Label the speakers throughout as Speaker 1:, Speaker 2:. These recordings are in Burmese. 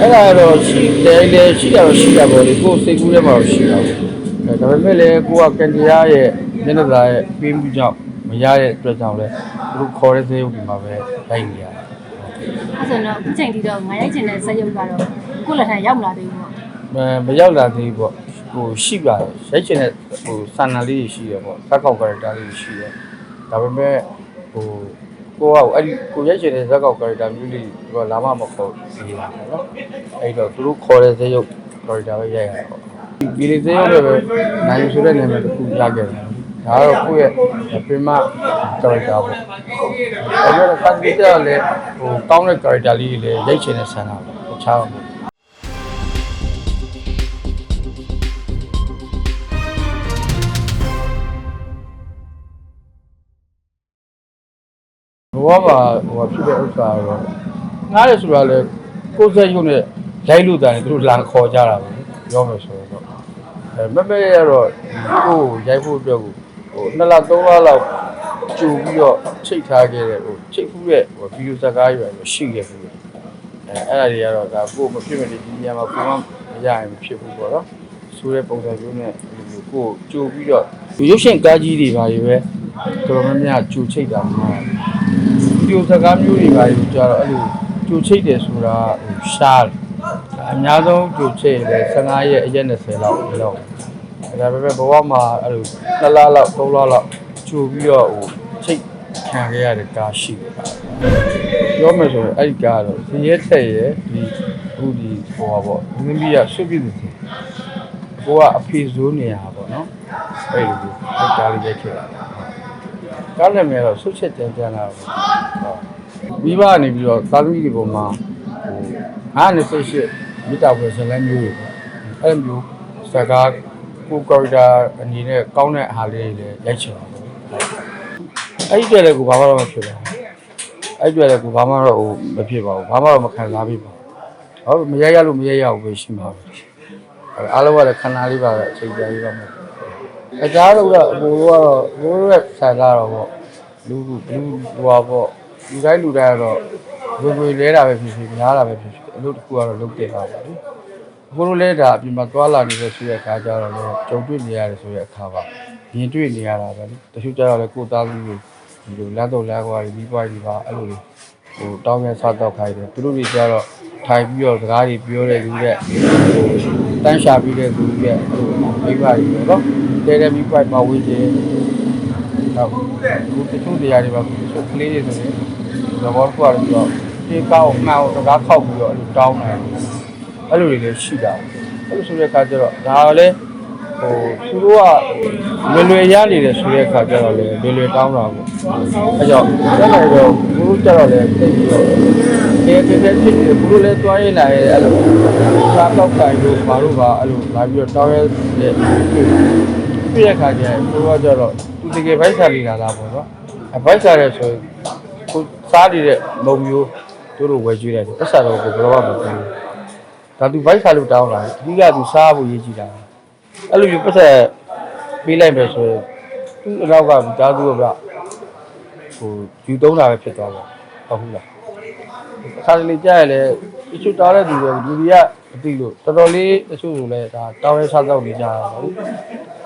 Speaker 1: အဲ့ဒါတော့ရှိတယ်လေရှိတာတော့ရှိတာပေါ့လေကိုယ်စိတ်ကူးထဲမှာတော့ရှိတာပေါ့အဲဒါပေမဲ့လည်းကိုကကန်တရားရဲ့မျက်နှာသာရဲ့ပြီးမှုကြောင့်မရတဲ့အတွက်ကြောင့်လည်းသူတို့ခေါ်တဲ့စေရုပ်ဒီမှာပဲလိုက်နေရတယ်
Speaker 2: အဲ့ဆိုတော့အခုချိန်ထိတော့ငါရိုက်ချင်တဲ့ဇက်ရုပ်ကတော့ကိုယ့်လက်ထံရောက်မလာသေးဘူးပေါ့
Speaker 1: မမရောက်လာသေးဘူးပေါ့ဟိုရှိပါတယ်ရိုက်ချင်တဲ့ဟိုစာနာလေးတွေရှိတယ်ပေါ့ဇက်ကောက်ကာရက်တာလေးတွေရှိတယ်ဒါပေမဲ့ဟို ကိုကအဲ့ဒီကိုရိုက်ချင်တဲ့ဇက်ကောက်ကာရက်တာမျိုးလေးကလာမမခေါ်သေးတာပေါ့နော်အဲ့တော့သူတို့ခေါ်တဲ့ဇက်ရုပ်ကာရက်တာပဲရိုက်ရတာပေါ့ဒီလေးဇက်ရုပ်လည်းပဲနိုင်ဆိုတဲ့နာမည်တစ်ခုရခဲ့တယ်ဒါကတော့ကိုယ့်ရဲ့ပင်မကာရက်တာပေါ့အဲ့တော့ကံကြည့်တယ်လည်းဟိုကောင်းတဲ့ကာရက်တာလေးတွေလည်းရိုက်ချင်တဲ့ဆန္ဒပေါ့တခြားတော့ ဘူးဘဝမှာဟိုဖြစ်တဲ့ဥစ္စာတော့ငားရဆိုတာလေကိုယ်စက်ရုံနဲ့လိုက်လို့တာလေသူတို့လာခေါ်ကြတာပဲပြောမယ်ဆိုတော့အဲမမဲရတော့ကိုယ်ရိုက်ဖို့အတွက်ကိုဟိုနှစ်လသုံးလလောက်ကြိုပြီးတော့ချိတ်ထားခဲ့တဲ့ဟိုချိတ်ဖူးတဲ့ဟိုဗီဒီယိုဇာတ်ကားရွယ်ရှိခဲ့ဘူးအဲအဲ့ဒါတွေကတော့ဒါကိုယ်မဖြစ်မနေဒီနေရာမှာကိုယ်မှမရရင်မဖြစ်ဘူးပေါ့နော်ဆိုတဲ့ပုံစံမျိုးနဲ့ဒီလိုကိုယ်ကြိုပြီးတော့ရုပ်ရှင်ကားကြီးတွေပါရွယ်တော်တော်များများကြိုချိတ်တာမှာဗီ ဒီယိုစကားမျိုးတွေပါလို့ကြတော့အဲ့လိုကြိုချိတ်တယ်ဆိုတာဟိုရှားတယ်အများဆုံးကြိုချိတ်တယ်15ရက်အရက်20လောက်လောက်ဒါပေမဲ့ဘဝမှာအဲ့လို2လလောက်3လလောက်ကြိုပြီးတော့ဟိုချိတ်ခံခဲ့ရတဲ့ကားရှိတယ်ပြောမယ်ဆိုရင်အဲ့ဒီကားကတော့ဇင်ရဲထက်ရဲ့ဒီအခုဒီဟိုပါပေါ့မင်းကြီးကဆွပြည့်နေတယ်ကိုကအဖေဇိုးနေရပါပေါ့နော်အဲ့လိုကိုအဲ့ကားလေးရိုက်ခဲ့တာ ကားနာမည်တော့ဆုတ်ချက်တန်းတန်းလာတော့ဟုတ်မိဘကနေပြီးတော့သာသမီတွေပေါ်မှာဟို928မိတာဝယ်ဇလန်းမျိုးတွေပေါ့အဲ့လိုမျိုးစကားကိုကော်ရီတာအနေနဲ့ကောင်းတဲ့အားလေးတွေလည်းရိုက်ချင်ပါဘူးအဲ့ဒီတည်းလည်းကိုဘာမှတော့မဖြစ်ပါဘူးအဲ့ဒီတည်းလည်းကိုဘာမှတော့ဟိုမဖြစ်ပါဘူးဘာမှတော့မခံစားပြပါဘူးဟုတ်မရရလို့မရရဘူးပဲရှိမှာပဲအားလုံးကလည်းခဏလေးပါပဲအချိန်ကြာလေးပါမယ် အကြတော့ကအဘိုးကတော့ဘိုးရဲ့ဆန်လာတော့ပေါ့လူလူလူဟွာပေါ့လူတိုင်းလူတိုင်းကတော့ဝင်ဝင်လဲတာပဲဖြစ်ဖြစ်များတာပဲဖြစ်ဖြစ်အလုပ်တစ်ခုကတော့လုပ်တယ်ပါပေါ့လေအခုလိုလဲတာအပြင်မှာသွားလာနေတဲ့ဆိုတဲ့အခါကျတော့လည်းကြုံတွေ့နေရတယ်ဆိုတဲ့အခါပါမြင်တွေ့နေရတာပဲလေတချို့ကျတော့လည်းကိုယ်သားသမီးတွေဒီလိုလမ်းတော့လမ်းကွာတွေပြီးပွားတွေပါအဲ့လိုလေဟိုတောင်းရစားတော့ခိုင်းတယ်သူတို့တွေကျတော့ထိုင်ပြီးတော့စကားတွေပြောတဲ့လူတဲ့ဟို တန်းရှာပြီးတဲ့လူရဲ့ဟိုမိဘတွေပေါ့နော်တဲတဲမိဘပါဝင်ခြင်းတော့ဒီတချို့တရားတွေပါတချို့ကလေးတွေဆိုရင်သဘောတူရတယ်ပြီးတော့ဒီကောက်မှောက်စကားခောက်ပြီးတော့အဲ့လိုတောင်းတယ်အဲ့လိုတွေလည်းရှိတာအဲ့လိုဆိုတဲ့အခါကျတော့ဒါလည်း ဟိုသူတို့ကလွယ်လွယ်ရနေတယ်ဆိုတဲ့အခါကျတော့လေလွယ်လွယ်တောင်းတာပေါ့အဲကြောင့်အဲ့လိုတော့သူတို့ကျတော့လည်းသိပြီးတော့ဒီဒီဒီဖြစ်တယ်ဘုလိုလဲတွားရလာရဲ့အဲ့လိုစားတော့တိုင်လို့ဘာလို့ပါအဲ့လိုလာပြီးတော့တောင်းရတဲ့ပြည့်တဲ့အခါကျရင်သူတို့ကကျတော့သူတကယ်ဘိုက်စားနေတာလားပေါ့နော်အဘိုက်စားရဲဆိုရင်ကိုစားနေတဲ့မုံမျိုးတို့တို့ဝယ်ကြည့်တယ်ပတ်စားတော့ကိုဘယ်တော့မှမသိဘူးဒါသူဘိုက်စားလို့တောင်းလာတယ်အဓိကသူစားဖို့ရေးကြည့်တာ အဲ့လိုမျိုးပတ်စားပေးလိုက်မယ်ဆိုရင်သူ့အနောက်ကမိသားစုကဟိုယူသုံးတာပဲဖြစ်သွားတယ်ဟုတ်ဘူးလားအခါတလေကြားရလဲတချို့တားတဲ့သူတွေလူတွေကမသိလို့တော်တော်လေးတချို့ဆိုလဲဒါတောင်းရဲစားတော့နေကြတာပါဘူး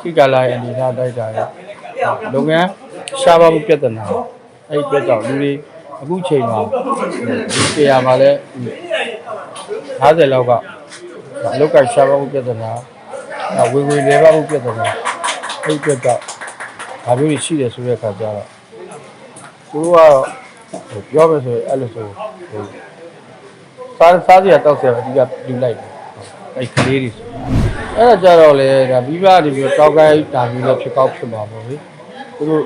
Speaker 1: ခိကလာရဲ့အနေထားတိုက်တာရဲ့လုပ်ငန်းရှားပါမှုပြဿနာအဲ့ဒီအတွက်ကြောင့်လူတွေအခုချိန်မှာဒီနေရာမှာလဲ50လောက်ကအလောက်ကရှားပါမှုပြဿနာ ဝေဝေလဲပါမှုပြဿနာအဲ့ဒီအတွက်ကြောင့်ဒါမျိုးတွေရှိတယ်ဆိုတဲ့အခါကျတော့သူတို့ကတော့ဟိုပြောမယ်ဆိုရင်အဲ့လိုဆိုဟိုစားစားစရာတောက်စရာအဓိကလူလိုက်တယ်အဲ့ကလေးတွေဆိုအဲ့ဒါကြတော့လေဒါပြီးပါနေပြီးတော့တောက်ကိုင်းတာပြီးတော့ဖြစ်ကောက်ဖြစ်မှာပေါ့လေသူတို့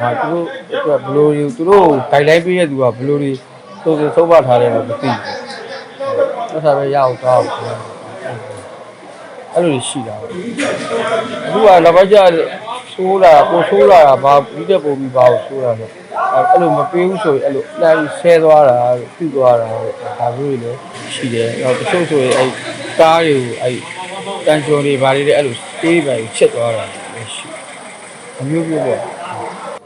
Speaker 1: ဒါသူတို့အတွက်ဘလို့ယူသူတို့ဂိုင်လိုင်းပေးရသူကဘလို့တွေသူတို့သုံးပထားတယ်လို့မသိဘူးအဲ့ဒါပဲရအောင်တော့ အဲ့လိုရှိတာအခုကနောက်ပိုင်းကျဆိုးလာကိုဆိုးလာတာဘာပြီးတဲ့ပုံပြီးပါကိုဆိုးလာတော့အဲ့လိုမပေးဘူးဆိုရင်အဲ့လိုအတိုင်းဆဲသွားတာပြုတ်သွားတာဒါမျိုးတွေလည်းရှိတယ်တော့တချို့ဆိုရင်အဲ့ကားတွေကိုအဲ့တန်ကျော်တွေဘာတွေလဲအဲ့လိုတေးပဲချက်သွားတာလည်းရှိအမျိုးမျိုးပေါ့ဒါ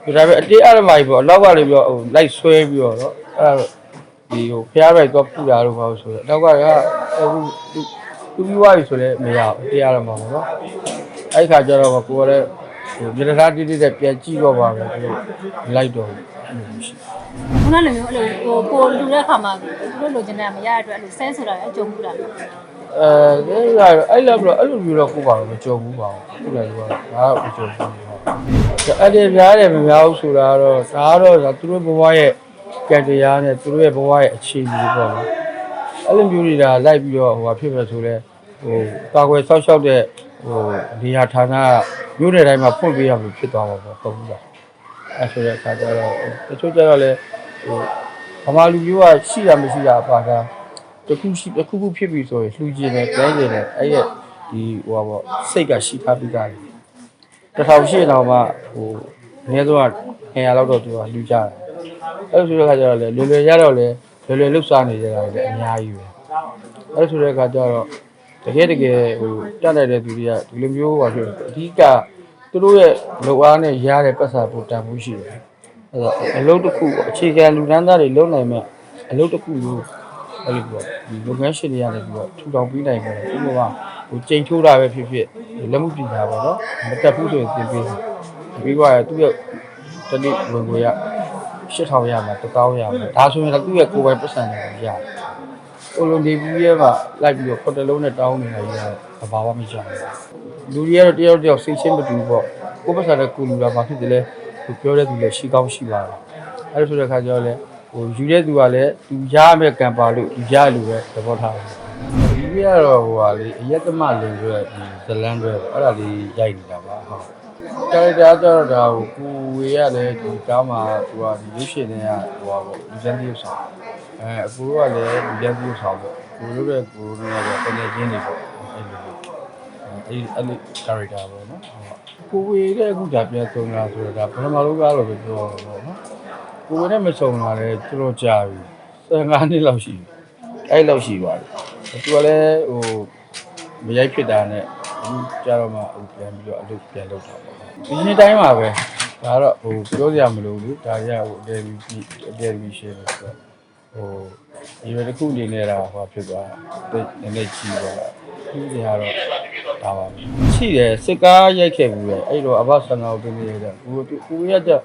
Speaker 1: ပေမဲ့အတေးအရမိုင်ပေါ့အနောက်ကလည်းပြီးတော့ဟိုလိုက်ဆွဲပြီးတော့အဲ့ဒါဒီဟိုဖျားရိုက်တော့ပူတာလို့ပေါ့ဆိုတော့နောက်ကကအခု သူသူပြီးသွားပြီဆိုလဲမရဘူးတရားရမှာပေါ့နော်အဲ့ခါကျတော့ကိုကလည်းဟိုမြေသားတိတိတဲ့ပြန်ကြည့်တော့ပါပဲသူတို့လိုက်တော့အဲ့လိုရှိ
Speaker 2: ခုနလိုမျိုးအဲ့လိုဟိုကိုလူတဲ့ခါမှာသူတို့လိုချင်တဲ့မရတဲ့အတွက်အဲ့လိုဆဲဆိုတာအကြုံဘူးလား
Speaker 1: အဲအဲ့ဒါအဲ့လိုတော့အဲ့လိုမျိုးတော့ကိုပါတော့မကြုံဘူးပါဘူးခုလည်းပြောတာဒါတော့မကြုံဘူးအဲ့ဒီများတယ်မများဘူးဆိုတာကတော့ဒါကတော့သူတို့ဘဝရဲ့ကံတရားနဲ့သူတို့ရဲ့ဘဝရဲ့အခြေအနေပေါ့နော် အဲ့လိုမျိုးတွေဒါလိုက်ပြီးတော့ဟိုဟာဖြစ်မယ်ဆိုလဲဟိုကာကွယ်ဆောက်ရှောက်တဲ့ဟိုနေရာဌာနမြို့နယ်တိုင်းမှာဖွင့်ပေးရမှာဖြစ်သွားမှာပေါ့ဟုတ်ဘူးလားအဲ့ဆိုတဲ့အခါကျတော့တချို့ကျတော့လဲဟိုဗမာလူမျိုးကရှိတာမရှိတာပါတာတခုရှိတခုခုဖြစ်ပြီဆိုရင်လှူကျင်တယ်တိုင်းကျင်တယ်အဲ့ရဲ့ဒီဟိုပါပေါ့စိတ်ကရှိထားပြီးသားတယ်တစ်ထောင်ရှိတော့မှဟိုအနည်းဆုံးက200လောက်တော့သူကလှူကြတယ်အဲ့လိုဆိုတဲ့ခါကျတော့လေလွယ်လွယ်ရတော့လေ လွယ်လွယ်လှုပ်ရှားနေကြတာလေအများကြီးပဲအဲ့လိုဆိုတဲ့ခါကျတော့တကယ်တကယ်ဟိုတက်လိုက်တဲ့သူတွေကဒီလိုမျိုးပါဖြစ်အဓိကသူတို့ရဲ့လောက်အားနဲ့ရတဲ့ပတ်စာပိုတန်မှုရှိတယ်အဲ့တော့အလုပ်တစ်ခုအခြေခံလူတန်းသားတွေလုပ်နိုင်မဲ့အလုပ်တစ်ခုလို့အဲ့လိုပေါ့ဒီလုပ်ငန်းရှင်တွေရတယ်ပြီးတော့ထူထောင်ပြီးနိုင်တယ်ဥပမာဟိုချိန်ထိုးတာပဲဖြစ်ဖြစ်လက်မှုပညာပေါ့နော်မတက်ဘူးဆိုရင်သင်ပေးတယ်ပြီးတော့သူ့ရဲ့တတိဝင်ကိုရ 8000ရမှာ1000ရမှာဒါဆိုရင်သူ့ရဲ့ကိုယ်ပိုင်ပတ်စံတွေရတယ်ဟိုလိုနေဘူးရဲ့မှာလိုက်ပြီးတော့ဖတ်တလုံးနဲ့တောင်းနေတာကြီးကဘာမှမကြဘူးလူတွေကတော့တယောက်တယောက်စိတ်ချင်းမတူပေါ့ကိုယ်ပတ်စံတဲ့ကိုလူလာမှဖြစ်တယ်လေသူပြောတဲ့သူလည်းရှိကောင်းရှိပါတယ်အဲ့လိုဆိုတဲ့ခါကျတော့လေဟိုယူတဲ့သူကလည်းသူရမဲ့ကံပါလို့သူရလူပဲသဘောထားတယ်ဒီပြကတော့ဟိုဟာလေအယက်သမလူဆိုတဲ့ဒီဇလန်တွေအဲ့ဒါလေးရိုက်နေတာပါဟုတ် ကာရက်တာကျတော့ဒါဟိုကိုဝေရလည်းဒီကားမှာသူကဒီရုပ်ရှင်တွေကဟိုဟာပေါ့လူစံတည်းဆောင်အဲအကူကလည်းလူစံတည်းဆောင်ပေါ့ကိုလိုတဲ့ကိုလိုကတော့တကယ်ချင်းနေပေါ့အဲ့လိုအဲ့အဲ့လိုကာရက်တာပေါ့နော်ကိုဝေတဲ့အခုဒါပြန်ဆုံးလာဆိုတော့ဒါပထမဆုံးကားလို့ပဲပြောရမှာပေါ့နော်ကိုယ်နဲ့မဆုံလာလဲတော်တော်ကြာပြီ15နှစ်လောက်ရှိပြီအဲ့လောက်ရှိပါတယ်သူကလည်းဟိုမရိုက်ဖြစ်တာနဲ့ အခုကြာတော့မှဟိုပြန်ပြီးတော့အလုပ်ပြန်လုပ်တာပေါ့ဒီနေ့တိုင်းမှာပဲဒါတော့ဟိုပြောစရာမလိုဘူးဒါကြဟိုအတယ်ဗီအတယ်ဗီရှင်းလို့ဆိုတော့ဟိုဒီလိုတစ်ခုအနေနဲ့တော့ဟိုဖြစ်သွားတာနည်းနည်းကြီးသွားတာဒီနေရာတော့ဒါပါပဲရှိတယ်စစ်ကားရိုက်ခဲ့ဘူးလေအဲ့တော့အဘဆန္ဒကိုတင်းနေရတဲ့ကိုကိုရတဲ့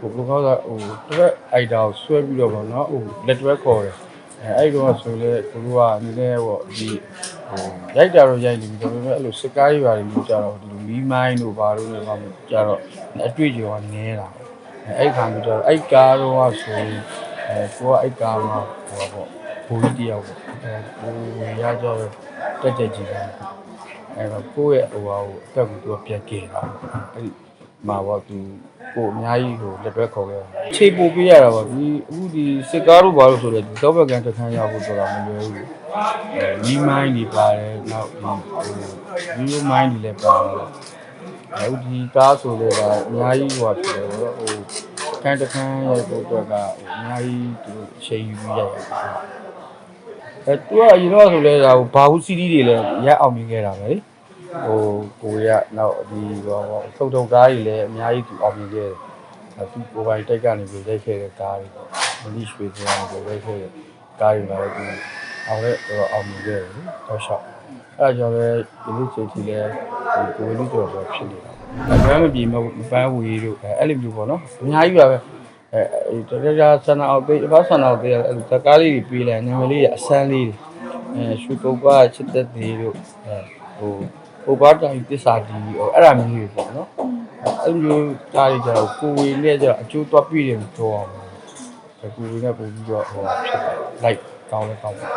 Speaker 1: ဟိုဘယ်ကောကဟိုတစ်အိုက်တာကိုဆွဲပြီးတော့ပေါ့နော်ဟိုလက်တွဲခေါ်တယ်အဲအဲ့တော့ဆိုလေကိုကနည်းနည်းပေါ့ဒီဟို ရိုက်တာတော့ရိုက်နေပြီဒါပေမဲ့အဲ့လိုစကားရွာတွေမျိုးကြတော့ဒီလိုမီးမိုင်းတို့ဘာလို့လဲမှမကြတော့အတွေ့အကြုံကနည်းတာပေါ့အဲအဲ့ခါမျိုးကြတော့အဲ့ကားတော့ဆိုရင်အဲကိုကအဲ့ကားမှာဟိုပေါ့ဘူကြီးတယောက်ပေါ့အဲကိုဝင်ရကြတော့တက်တက်ကြီးတယ်အဲ့တော့ကိုယ့်ရဲ့ဟိုဟာကိုအသက်ကိုသူကပြန်ကယ်တာပေါ့အဲ့ဒီမှာပေါ့သူ ကိုအများကြီးဟိုလက်တွဲခေါ်ခဲ့တာခြေပို့ပေးရတာပေါ့ဒီအခုဒီစစ်ကားတို့ဘာလို့ဆိုလဲဒီတော့ဘက်ကန်တစ်ခန်းရဖို့ဆိုတာမလွယ်ဘူးအဲမီးမိုင်းတွေပါတယ်နောက်ဒီဟိုမီးမိုင်းတွေလည်းပါတယ်အခုဒီကားဆိုလဲကအများကြီးဟိုဖြစ်တယ်ပေါ့ဟိုခန်းတစ်ခန်းရဖို့အတွက်ကဟိုအများကြီးသူအချိန်ယူပြီးရရတယ်အဲသူကအရင်တော့ဆိုလဲဒါဟိုဘာဘူးစီးတီးတွေလည်းရက်အောင်မြင်ခဲ့တာပဲလေ ဟိုကိုရနောက်ဒီဟိုထုံထုံကားကြီးလည်းအများကြီးသူအောင်မြင်ခဲ့တယ်။အဲသူကိုယ်ပိုင်တိုက်ကနေပြီးရိုက်ခဲ့တဲ့ကားတွေပေါ့။မလီရွှေစရာကိုရိုက်ခဲ့တဲ့ကားတွေလည်းသူအောင်တဲ့တော့အောင်မြင်ခဲ့တယ်နော်။တော့ရှောက်။အဲဒါကြောင့်လည်းဒီလိုချိန်ထိလည်းဒီကိုယ်လူတော်တော့ဖြစ်နေတာပေါ့။အဲဒါမှမပြေမပန်းဝီတို့အဲအဲ့လိုမျိုးပေါ့နော်။အများကြီးပါပဲ။အဲတရရဆန္ဒအောင်ပေးအဖဆန္ဒအောင်ပေးအဲ့လိုတကားလေးတွေပေးလိုက်နာမည်လေးအဆန်းလေးတွေအဲရွှေကုတ်ကချစ်သက်သေးတို့အဲဟို ဟိုဘာတိုင်တစ္ဆာဒီဟိုအဲ့ဒါမျိုးတွေပေါ့နော်အဲ့လိုမျိုးတားရကြတော့ကိုဝေနဲ့ကြတော့အကျိုးသွားပြည့်တယ်ပြောအောင်ကိုဝေနဲ့ပုံပြီးတော့ဟိုဖြစ်တယ်လိုက်ကောင်းလဲကောင်းပါ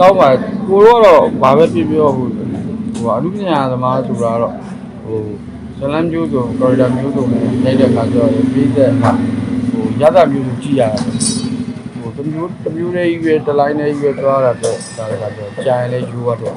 Speaker 1: ကောင်းပါကိုတော့တော့ဘာပဲပြပြောဟိုဟိုအမှုပညာသမားဆိုတာတော့ဟိုဇလန်မျိုးစုံကော်ရီဒါမျိုးစုံနဲ့လိုက်တဲ့ခါကျတော့ပြီးတဲ့ဟိုရသမျိုးစုံကြည့်ရတယ်ဟိုတမျိုးတမျိုးလေးရွယ်တလိုင်းလေးရွယ်သွားတာတော့ဒါလည်းကတော့ကြာရင်လည်းယူရတော့